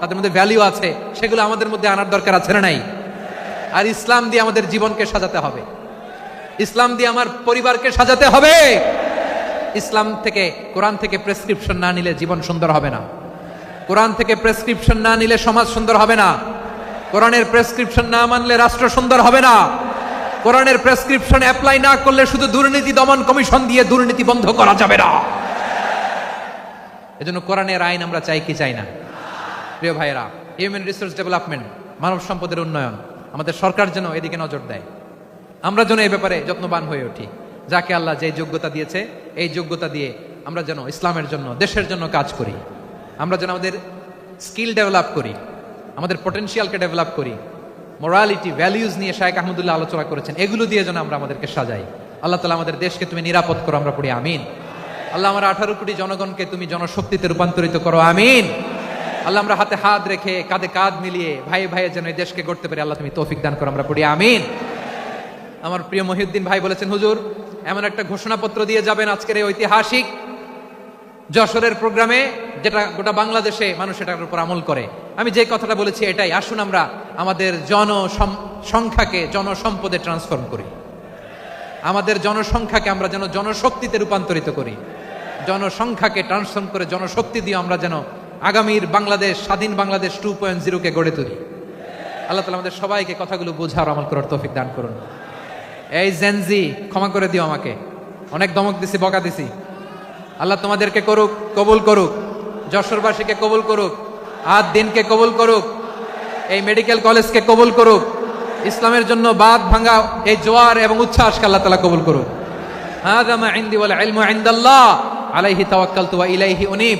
তাদের মধ্যে ভ্যালিউ আছে, সেগুলো আমাদের মধ্যে আনার দরকার আছে না নাই? আর ইসলাম দিয়ে আমাদের জীবনকে সাজাতে হবে। ইসলাম দিয়ে আমার পরিবারকে সাজাতে হবে। ইসলাম থেকে, কোরআন থেকে প্রেসক্রিপশন না নিলে জীবন সুন্দর হবে না। কোরআন থেকে প্রেসক্রিপশন না নিলে সমাজ সুন্দর হবে না। কোরআনের প্রেসক্রিপশন না মানলে রাষ্ট্র সুন্দর হবে না। কোরআনের প্রেসক্রিপশন অ্যাপ্লাই না করলে শুধু দুর্নীতি দমন কমিশন দিয়ে দুর্নীতি বন্ধ করা যাবে না। এজন্য কোরআনের আইন আমরা চাই কি চাই না? প্রিয় ভাইয়েরা হিউম্যান রিসোর্স ডেভেলপমেন্ট মানব সম্পদের উন্নয়ন, আমাদের সরকার যেন এদিকে নজর দেয়। আমরা যেন এই ব্যাপারে যত্নবান হয়ে উঠি, যাকে আল্লাহ যে যোগ্যতা দিয়েছে, এই যোগ্যতা দিয়ে আমরা যেন ইসলামের জন্য, দেশের জন্য কাজ করি। আমরা যেন আমাদের স্কিল ডেভেলপ করি, আমাদের পটেনশিয়ালকে ডেভেলপ করি মোরালিটি ভ্যালিউজ নিয়ে শায়েক আহমদুল্লাহ আলোচনা করেছেন, এগুলো দিয়ে যেন আমরা আমাদেরকে সাজাই। আল্লাহ তালা আমাদের দেশকে তুমি নিরাপদ করো, আমরা পড়ি, আমিন। আল্লাহ আমার আঠারো কোটি জনগণকে তুমি জনশক্তিতে রূপান্তরিত করো, আমিন। আল্লাহ আমরা হাতে হাত রেখে কাঁধে কাঁধ মিলিয়ে ভাই ভাইয়ে যেন এই দেশকে গড়তে পারি আল্লাহ তুমি তৌফিক দান করো, আমরা পড়ি, আমিন। আমার প্রিয় মহিউদ্দিন ভাই বলেছেন, হুজুর, এমন একটা ঘোষণাপত্র দিয়ে যাবেন আজকের এই ঐতিহাসিক যশোরের প্রোগ্রামে, যেটা গোটা বাংলাদেশে মানুষ এটার উপর আমল করে। আমি যে কথাটা বলেছি এটাই, আসুন আমরা আমাদের জন সংখ্যাকে জনসম্পদে ট্রান্সফর্ম করি। আমাদের জনসংখ্যাকে আমরা যেন জনশক্তিতে রূপান্তরিত করি। জনসংখ্যাকে ট্রান্সফর্ম করে জনশক্তি দিয়ে আমরা যেন আগামীর বাংলাদেশ স্বাধীন বাংলাদেশ টু পয়েন্ট জিরোকে গড়ে তুলি আল্লাহ তালা আমাদের সবাইকে কথাগুলো বোঝার আমল করার তৌফিক দান করুন এই জেনজি ক্ষমা করে দিও আমাকে অনেক দমক দিছি বকা দিছি আল্লাহ তোমাদেরকে করুক কবুল করুক যশোরবাসীকে কবুল করুক আদ দিনকে কবুল করুক এই মেডিকেল কলেজকে কবুল করুক ইসলামের জন্য বাদ ভাঙা এই জোয়ার এবং উচ্ছ্বাসকে আল্লাহ তালা কবুল করুক هذا ما عندي والعلم عند الله عليه توكلت وإليه أنيب